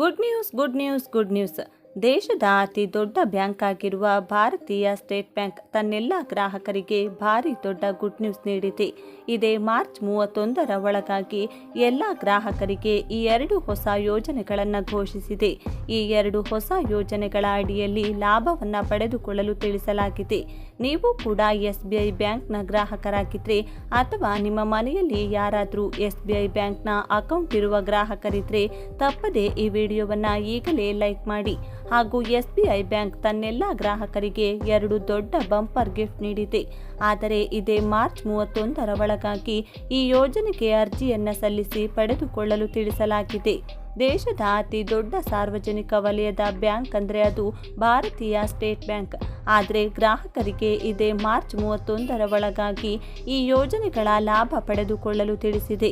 Good news good news good news ದೇಶದ ಅತಿ ದೊಡ್ಡ ಬ್ಯಾಂಕ್ ಆಗಿರುವ ಭಾರತೀಯ ಸ್ಟೇಟ್ ಬ್ಯಾಂಕ್ ತನ್ನೆಲ್ಲ ಗ್ರಾಹಕರಿಗೆ ಭಾರಿ ದೊಡ್ಡ ಗುಡ್ ನ್ಯೂಸ್ ನೀಡಿದೆ. ಇದೇ ಮಾರ್ಚ್ ಮೂವತ್ತೊಂದರ ಒಳಗಾಗಿ ಎಲ್ಲ ಗ್ರಾಹಕರಿಗೆ ಈ ಎರಡು ಹೊಸ ಯೋಜನೆಗಳನ್ನು ಘೋಷಿಸಿದೆ. ಈ ಎರಡು ಹೊಸ ಯೋಜನೆಗಳ ಅಡಿಯಲ್ಲಿ ಲಾಭವನ್ನು ಪಡೆದುಕೊಳ್ಳಲು ತಿಳಿಸಲಾಗಿದೆ. ನೀವು ಕೂಡ ಎಸ್ ಬಿ ಐ ಬ್ಯಾಂಕ್ನ ಗ್ರಾಹಕರಾಗಿದ್ದರೆ ಅಥವಾ ನಿಮ್ಮ ಮನೆಯಲ್ಲಿ ಯಾರಾದರೂ ಎಸ್ ಬಿ ಐ ಬ್ಯಾಂಕ್ನ ಅಕೌಂಟ್ ಇರುವ ಗ್ರಾಹಕರಿದ್ದರೆ ತಪ್ಪದೇ ಈ ವಿಡಿಯೋವನ್ನು ಈಗಲೇ ಲೈಕ್ ಮಾಡಿ. ಹಾಗೂ ಎಸ್ಬಿಐ ಬ್ಯಾಂಕ್ ತನ್ನೆಲ್ಲ ಗ್ರಾಹಕರಿಗೆ ಎರಡು ದೊಡ್ಡ ಬಂಪರ್ ಗಿಫ್ಟ್ ನೀಡಿದೆ. ಆದರೆ ಇದೇ ಮಾರ್ಚ್ ಮೂವತ್ತೊಂದರ ಒಳಗಾಗಿ ಈ ಯೋಜನೆಗೆ ಅರ್ಜಿಯನ್ನು ಸಲ್ಲಿಸಿ ಪಡೆದುಕೊಳ್ಳಲು ತಿಳಿಸಲಾಗಿದೆ. ದೇಶದ ಅತಿ ದೊಡ್ಡ ಸಾರ್ವಜನಿಕ ವಲಯದ ಬ್ಯಾಂಕ್ ಅಂದರೆ ಅದು ಭಾರತೀಯ ಸ್ಟೇಟ್ ಬ್ಯಾಂಕ್. ಆದರೆ ಗ್ರಾಹಕರಿಗೆ ಇದೇ ಮಾರ್ಚ್ ಮೂವತ್ತೊಂದರ ಒಳಗಾಗಿ ಈ ಯೋಜನೆಗಳ ಲಾಭ ಪಡೆದುಕೊಳ್ಳಲು ತಿಳಿಸಿದೆ.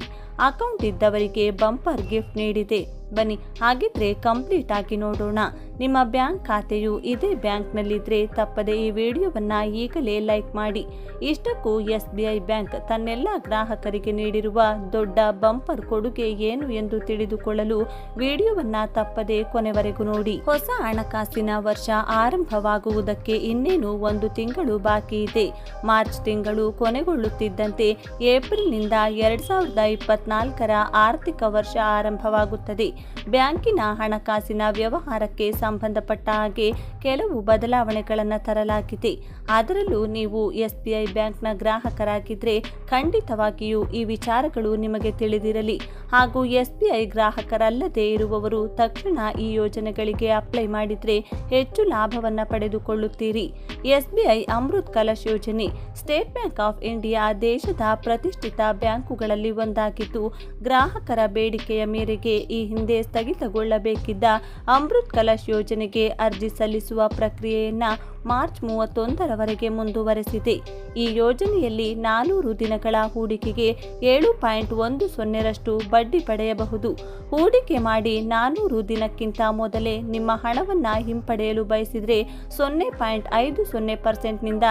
ಅಕೌಂಟ್ ಇದ್ದವರಿಗೆ ಬಂಪರ್ ಗಿಫ್ಟ್ ನೀಡಿದೆ. ಬನ್ನಿ, ಹಾಗಿದ್ರೆ ಕಂಪ್ಲೀಟ್ ಆಗಿ ನೋಡೋಣ. ನಿಮ್ಮ ಬ್ಯಾಂಕ್ ಖಾತೆಯು ಇದೇ ಬ್ಯಾಂಕ್ನಲ್ಲಿದ್ದರೆ ತಪ್ಪದೆ ಈ ವಿಡಿಯೋವನ್ನು ಈಗಲೇ ಲೈಕ್ ಮಾಡಿ. ಇಷ್ಟಕ್ಕೂ ಎಸ್ ಬಿ ಐ ಬ್ಯಾಂಕ್ ತನ್ನೆಲ್ಲ ಗ್ರಾಹಕರಿಗೆ ನೀಡಿರುವ ದೊಡ್ಡ ಬಂಪರ್ ಕೊಡುಗೆ ಏನು ಎಂದು ತಿಳಿದುಕೊಳ್ಳಲು ವಿಡಿಯೋವನ್ನು ತಪ್ಪದೆ ಕೊನೆವರೆಗೂ ನೋಡಿ. ಹೊಸ ಹಣಕಾಸಿನ ವರ್ಷ ಆರಂಭವಾಗುವುದಕ್ಕೆ ಇನ್ನೇನು ಒಂದು ತಿಂಗಳು ಬಾಕಿ ಇದೆ. ಮಾರ್ಚ್ ತಿಂಗಳು ಕೊನೆಗೊಳ್ಳುತ್ತಿದ್ದಂತೆ ಏಪ್ರಿಲ್ನಿಂದ ಎರಡ್ ಸಾವಿರದ ಇಪ್ಪತ್ನಾಲ್ಕರ ಆರ್ಥಿಕ ವರ್ಷ ಆರಂಭವಾಗುತ್ತದೆ. ಬ್ಯಾಂಕಿನ ಹಣಕಾಸಿನ ವ್ಯವಹಾರಕ್ಕೆ ಸಂಬಂಧಪಟ್ಟ ಹಾಗೆ ಕೆಲವು ಬದಲಾವಣೆಗಳನ್ನು ತರಲಾಗಿದೆ. ಅದರಲ್ಲೂ ನೀವು ಎಸ್ ಬಿ ಐ ಬ್ಯಾಂಕ್ನ ಗ್ರಾಹಕರಾಗಿದ್ದರೆ ಖಂಡಿತವಾಗಿಯೂ ಈ ವಿಚಾರಗಳು ನಿಮಗೆ ತಿಳಿದಿರಲಿ. ಹಾಗೂ ಎಸ್ ಬಿ ಗ್ರಾಹಕರಲ್ಲದೇ ಇರುವವರು ತಕ್ಷಣ ಈ ಯೋಜನೆಗಳಿಗೆ ಅಪ್ಲೈ ಮಾಡಿದರೆ ಹೆಚ್ಚು ಲಾಭವನ್ನು ಪಡೆದುಕೊಳ್ಳುತ್ತೀರಿ. ಎಸ್ ಬಿ ಅಮೃತ್ ಕಲಶ್ ಯೋಜನೆ ಸ್ಟೇಟ್ ಬ್ಯಾಂಕ್ ಆಫ್ ಇಂಡಿಯಾ ದೇಶದ ಪ್ರತಿಷ್ಠಿತ ಬ್ಯಾಂಕುಗಳಲ್ಲಿ ಒಂದಾಗಿದ್ದು, ಗ್ರಾಹಕರ ಬೇಡಿಕೆಯ ಮೇರೆಗೆ ಈ ಹಿಂದೆ ಸ್ಥಗಿತಗೊಳ್ಳಬೇಕಿದ್ದ ಅಮೃತ್ ಕಲಶ್ ಯೋಜನೆಗೆ ಅರ್ಜಿ ಸಲ್ಲಿಸುವ ಪ್ರಕ್ರಿಯೆಯನ್ನ ಮಾರ್ಚ್ ಮೂವತ್ತೊಂದರವರೆಗೆ ಮುಂದುವರೆಸಿದೆ. ಈ ಯೋಜನೆಯಲ್ಲಿ ನಾನೂರು ದಿನಗಳ ಹೂಡಿಕೆಗೆ ಏಳು ಪಾಯಿಂಟ್ ಒಂದು ಸೊನ್ನೆರಷ್ಟು ಬಡ್ಡಿ ಪಡೆಯಬಹುದು. ಹೂಡಿಕೆ ಮಾಡಿ ನಾನೂರು ದಿನಕ್ಕಿಂತ ಮೊದಲೇ ನಿಮ್ಮ ಹಣವನ್ನು ಹಿಂಪಡೆಯಲು ಬಯಸಿದರೆ ಸೊನ್ನೆ ಪಾಯಿಂಟ್ ಐದು ಸೊನ್ನೆ ಪರ್ಸೆಂಟ್ನಿಂದ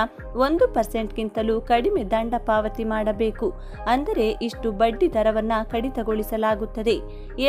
ಒಂದು ಪರ್ಸೆಂಟ್ಗಿಂತಲೂ ಕಡಿಮೆ ದಂಡ ಪಾವತಿ ಮಾಡಬೇಕು. ಅಂದರೆ ಇಷ್ಟು ಬಡ್ಡಿ ದರವನ್ನು ಕಡಿತಗೊಳಿಸಲಾಗುತ್ತದೆ.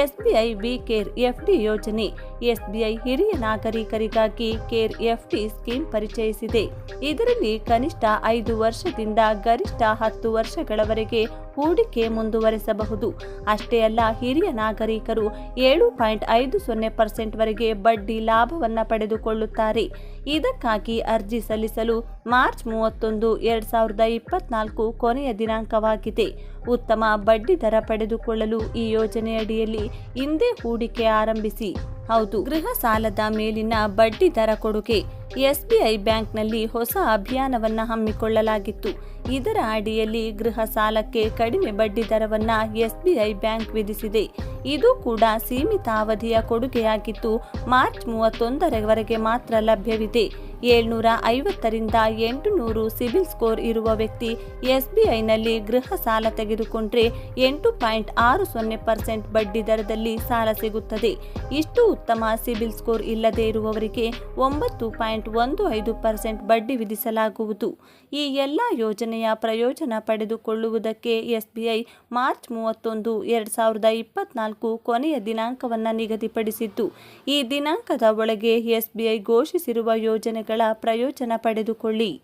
ಎಸ್ಬಿಐ ವಿ ಕೇರ್ ಎಫ್ಡಿ ಯೋಜನೆ. ಎಸ್ಬಿಐ ಹಿರಿಯ ನಾಗರಿಕರಿಗಾಗಿ ಕೇರ್ ಎಫ್ಡಿ ಸ್ಕೀಮ್ ಪರಿಚಯಿಸಿದೆ. ಇದರಲ್ಲಿ ಕನಿಷ್ಠ ಐದು ವರ್ಷದಿಂದ ಗರಿಷ್ಠ ಹತ್ತು ವರ್ಷಗಳವರೆಗೆ ಹೂಡಿಕೆ ಮುಂದುವರೆಸಬಹುದು. ಅಷ್ಟೇ ಅಲ್ಲ, ಹಿರಿಯ ನಾಗರಿಕರು ಏಳು ಪಾಯಿಂಟ್ ಐದು ಸೊನ್ನೆ ಪರ್ಸೆಂಟ್ವರೆಗೆ ಬಡ್ಡಿ ಲಾಭವನ್ನು ಪಡೆದುಕೊಳ್ಳುತ್ತಾರೆ. ಇದಕ್ಕಾಗಿ ಅರ್ಜಿ ಸಲ್ಲಿಸಲು ಮಾರ್ಚ್ ಮೂವತ್ತೊಂದು ಎರಡ್ ಸಾವಿರದ ಇಪ್ಪತ್ನಾಲ್ಕು ಕೊನೆಯ ದಿನಾಂಕವಾಗಿದೆ. ಉತ್ತಮ ಬಡ್ಡಿ ದರ ಪಡೆದುಕೊಳ್ಳಲು ಈ ಯೋಜನೆಯಡಿಯಲ್ಲಿ ಹಿಂದೆ ಹೂಡಿಕೆ ಆರಂಭಿಸಿ. ಹೌದು, ಗೃಹ ಸಾಲದ ಮೇಲಿನ ಬಡ್ಡಿ ದರ ಕೊಡುಗೆ. ಎಸ್ಬಿಐ ಬ್ಯಾಂಕ್ನಲ್ಲಿ ಹೊಸ ಅಭಿಯಾನವನ್ನು ಹಮ್ಮಿಕೊಳ್ಳಲಾಗಿತ್ತು. ಇದರ ಅಡಿಯಲ್ಲಿ ಗೃಹ ಸಾಲಕ್ಕೆ ಕಡಿಮೆ ಬಡ್ಡಿ ದರವನ್ನು ಎಸ್ಬಿಐ ಬ್ಯಾಂಕ್ ವಿಧಿಸಿದೆ. ಇದು ಕೂಡ ಸೀಮಿತ ಅವಧಿಯ ಕೊಡುಗೆಯಾಗಿದ್ದು ಮಾರ್ಚ್ ಮೂವತ್ತೊಂದರವರೆಗೆ ಮಾತ್ರ ಲಭ್ಯವಿದೆ. ಏಳ್ನೂರ ಐವತ್ತರಿಂದ ಎಂಟುನೂರು ಸಿಬಿಲ್ ಸ್ಕೋರ್ ಇರುವ ವ್ಯಕ್ತಿ ಎಸ್ಬಿಐನಲ್ಲಿ ಗೃಹ ಸಾಲ ತೆಗೆದುಕೊಂಡ್ರೆ ಎಂಟು ಪಾಯಿಂಟ್ ಆರು ಸೊನ್ನೆ ಪರ್ಸೆಂಟ್ ಬಡ್ಡಿ ದರದಲ್ಲಿ ಸಾಲ ಸಿಗುತ್ತದೆ. ಇಷ್ಟು ಉತ್ತಮ ಸಿಬಿಲ್ ಸ್ಕೋರ್ ಇಲ್ಲದೆ ಇರುವವರಿಗೆ ಒಂಬತ್ತು ಪಾಯಿಂಟ್ ಒಂದು ಐದು ಪರ್ಸೆಂಟ್ ಬಡ್ಡಿ ವಿಧಿಸಲಾಗುವುದು. ಈ ಎಲ್ಲ ಯೋಜನೆಯ ಪ್ರಯೋಜನ ಪಡೆದುಕೊಳ್ಳುವುದಕ್ಕೆ ಎಸ್ಬಿಐ ಮಾರ್ಚ್ ಮೂವತ್ತೊಂದು, ಎರಡು ಸಾವಿರದ ಇಪ್ಪತ್ನಾಲ್ಕು ಕೊನೆಯ ದಿನಾಂಕವನ್ನು ನಿಗದಿಪಡಿಸಿದ್ದು ಈ ದಿನಾಂಕದ ಒಳಗೆ ಎಸ್ಬಿಐ ಘೋಷಿಸಿರುವ ಯೋಜನೆಗಳ ಪ್ರಯೋಜನ ಪಡೆದುಕೊಳ್ಳಿ.